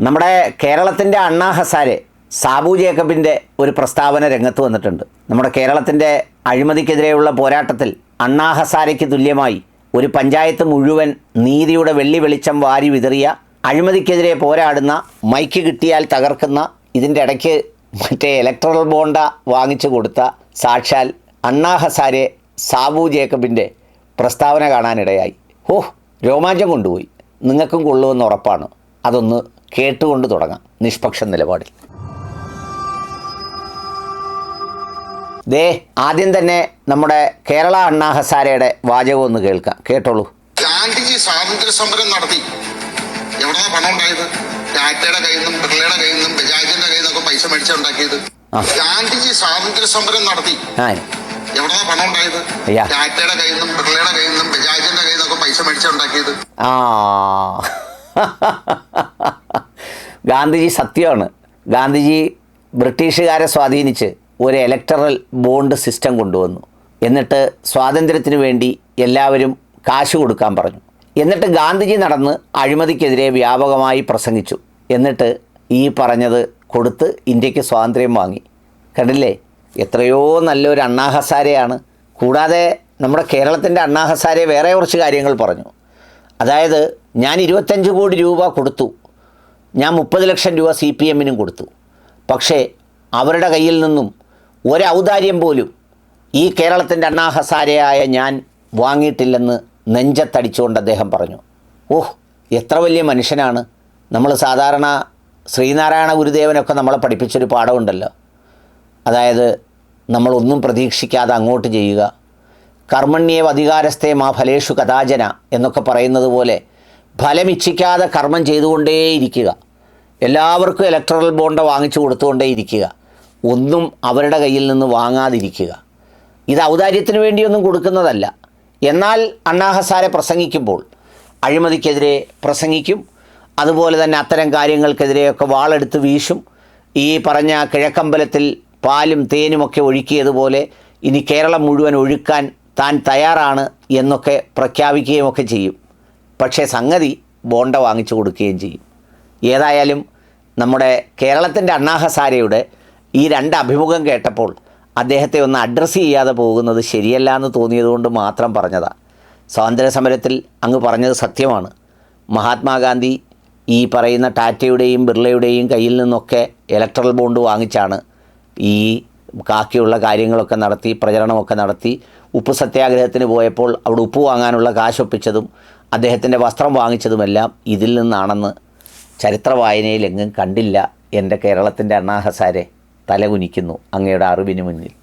നമ്മുടെ കേരളത്തിന്റെ അണ്ണാ ഹസാരെ സാബു ജേക്കബിന്റെ ഒരു പ്രസ്താവന രംഗത്ത് വന്നിട്ടുണ്ട്. നമ്മുടെ കേരളത്തിന്റെ അഴിമതിക്കെതിരെയുള്ള പോരാട്ടത്തിൽ അണ്ണാ ഹസാരയ്ക്ക് തുല്യമായി ഒരു പഞ്ചായത്ത് മുഴുവൻ നീതിയുടെ വെള്ളി വെളിച്ചം വാരി വിതറിയ അഴിമതിക്കെതിരെ പോരാടുന്ന മൈക്ക് കിട്ടിയാൽ തകർക്കുന്ന ഇതിന്റെ ഇടയ്ക്ക് മറ്റേ ഇലക്ട്രൽ ബോണ്ട വാങ്ങിച്ചു കൊടുത്ത സാക്ഷാൽ അണ്ണാ ഹസാരെ സാബു ജേക്കബിന്റെ പ്രസ്താവന കാണാനിടയായി. ഓഹ് രോമാഞ്ചം കൊണ്ടുപോയി. നിങ്ങൾക്കും കൊള്ളുമെന്ന് ഉറപ്പാണ്. അതൊന്ന് കേട്ടുകൊണ്ട് തുടങ്ങാം. നിഷ്പക്ഷ നിലപാടിൽ. ദേ ആദ്യം തന്നെ നമ്മുടെ കേരള അണ്ണാ ഹസാരയുടെ വാചകം ഒന്ന് കേൾക്കാം. കേട്ടോളൂ. ഗാന്ധിജി സ്വാതന്ത്ര്യ സമരം നടത്തി. എവിടെന്നാ പണം ഉണ്ടായത്? ടാറ്റയുടെ കയ്യിൽ നിന്നും ബിർളയുടെ കയ്യിൽ നിന്നും ബജാജിന്റെ കയ്യിൽ നിന്നൊക്കെ പൈസ മേടിച്ചുണ്ടാക്കിയത്. ഗാന്ധിജി സ്വാതന്ത്ര്യ സമരം നടത്തി. എവിടെന്നാ പണം ഉണ്ടായത്. ടാറ്റയുടെ കയ്യിൽ നിന്നും ബിർളയുടെ കയ്യിൽ നിന്നും ബജാജിന്റെ കയ്യിൽ നിന്നൊക്കെ പൈസ മേടിച്ചുണ്ടാക്കിയത് ആ. ഗാന്ധിജി സത്യമാണ്. ഗാന്ധിജി ബ്രിട്ടീഷുകാരെ സ്വാധീനിച്ച് ഒരു ഇലക്ടറൽ ബോണ്ട് സിസ്റ്റം കൊണ്ടുവന്നു. എന്നിട്ട് സ്വാതന്ത്ര്യത്തിന് വേണ്ടി എല്ലാവരും കാശ് കൊടുക്കാൻ പറഞ്ഞു. എന്നിട്ട് ഗാന്ധിജി നടന്ന് അഴിമതിക്കെതിരെ വ്യാപകമായി പ്രസംഗിച്ചു. എന്നിട്ട് ഈ പറഞ്ഞത് കൊടുത്ത് ഇന്ത്യയ്ക്ക് സ്വാതന്ത്ര്യം വാങ്ങി. കണ്ടില്ലേ? എത്രയോ നല്ലൊരു അണ്ണാഹസാരയാണ്. കൂടാതെ നമ്മുടെ കേരളത്തിന്റെ അണ്ണാഹസാരെ വേറെ കുറച്ച് കാര്യങ്ങൾ പറഞ്ഞു. അതായത് ഞാൻ ഇരുപത്തഞ്ച് കോടി രൂപ കൊടുത്തു. ഞാൻ മുപ്പത് ലക്ഷം രൂപ സി പി എമ്മിനും കൊടുത്തു. പക്ഷേ അവരുടെ കയ്യിൽ നിന്നും ഒരൗദാര്യം പോലും ഈ കേരളത്തിന്റെ അണ്ണാഹസാരയായ ഞാൻ വാങ്ങിയിട്ടില്ലെന്ന് നെഞ്ചത്തടിച്ചുകൊണ്ട് അദ്ദേഹം പറഞ്ഞു. ഓഹ് എത്ര വലിയ മനുഷ്യനാണ്. നമ്മൾ സാധാരണ ശ്രീനാരായണ ഗുരുദേവനൊക്കെ നമ്മളെ പഠിപ്പിച്ചൊരു പാഠമുണ്ടല്ലോ. അതായത് നമ്മളൊന്നും പ്രതീക്ഷിക്കാതെ അങ്ങോട്ട് ചെയ്യുക. കർമ്മണ്യേവ് അധികാരസ്ഥേ മാ ഫലേഷു കഥാചന എന്നൊക്കെ പറയുന്നത് പോലെ ഫലമിച്ഛിക്കാതെ കർമ്മം ചെയ്തുകൊണ്ടേയിരിക്കുക. എല്ലാവർക്കും ഇലക്ട്രൽ ബോണ്ട് വാങ്ങിച്ചു കൊടുത്തുകൊണ്ടേ ഇരിക്കുക ഒന്നും അവരുടെ കയ്യിൽ നിന്ന് വാങ്ങാതിരിക്കുക. ഇത് ഔദാര്യത്തിന് വേണ്ടിയൊന്നും കൊടുക്കുന്നതല്ല. എന്നാൽ അണ്ണാഹസാരെ പ്രസംഗിക്കുമ്പോൾ അഴിമതിക്കെതിരെ പ്രസംഗിക്കും. അതുപോലെ തന്നെ അത്തരം കാര്യങ്ങൾക്കെതിരെയൊക്കെ വാളെടുത്ത് വീശും. ഈ പറഞ്ഞ കിഴക്കമ്പലത്തിൽ പാലും തേനുമൊക്കെ ഒഴുക്കിയതുപോലെ ഇനി കേരളം മുഴുവൻ ഒഴുക്കാൻ താൻ തയ്യാറാണ് എന്നൊക്കെ പ്രഖ്യാപിക്കുകയും ഒക്കെ ചെയ്യും. പക്ഷേ സംഗതി ബോണ്ട വാങ്ങിച്ചു കൊടുക്കുകയും ചെയ്യും. ഏതായാലും നമ്മുടെ കേരളത്തിന്റെ അണ്ണാഹസാരയുടെ ഈ രണ്ട് അഭിമുഖം കേട്ടപ്പോൾ അദ്ദേഹത്തെ ഒന്ന് അഡ്രസ്സ് ചെയ്യാതെ പോകുന്നത് ശരിയല്ല എന്ന് തോന്നിയതുകൊണ്ട് മാത്രം പറഞ്ഞതാണ് സ്വാതന്ത്ര്യ സമരത്തിൽ അങ്ങ് പറഞ്ഞത് സത്യമാണ്. മഹാത്മാഗാന്ധി ഈ പറയുന്ന ടാറ്റയുടെയും ബിർളയുടെയും കയ്യിൽ നിന്നൊക്കെ ഇലക്ട്രൽ ബോണ്ട് വാങ്ങിച്ചാണ് ഈ ബാക്കിയുള്ള കാര്യങ്ങളൊക്കെ നടത്തി പ്രചരണമൊക്കെ നടത്തി ഉപ്പ് സത്യാഗ്രഹത്തിന് പോയപ്പോൾ അവിടെ ഉപ്പ് വാങ്ങാനുള്ള കാശൊപ്പിച്ചതും അദ്ദേഹത്തിന്റെ വസ്ത്രം വാങ്ങിച്ചതുമെല്ലാം ഇതിൽ നിന്നാണെന്ന് ചരിത്ര വായനയിൽ എങ്ങും കണ്ടില്ല എന്റെ കേരളത്തിന്റെ അണ്ണാഹസാരെ തലകുനിക്കുന്നു അങ്ങയുടെ അറിവിന് മുന്നിൽ.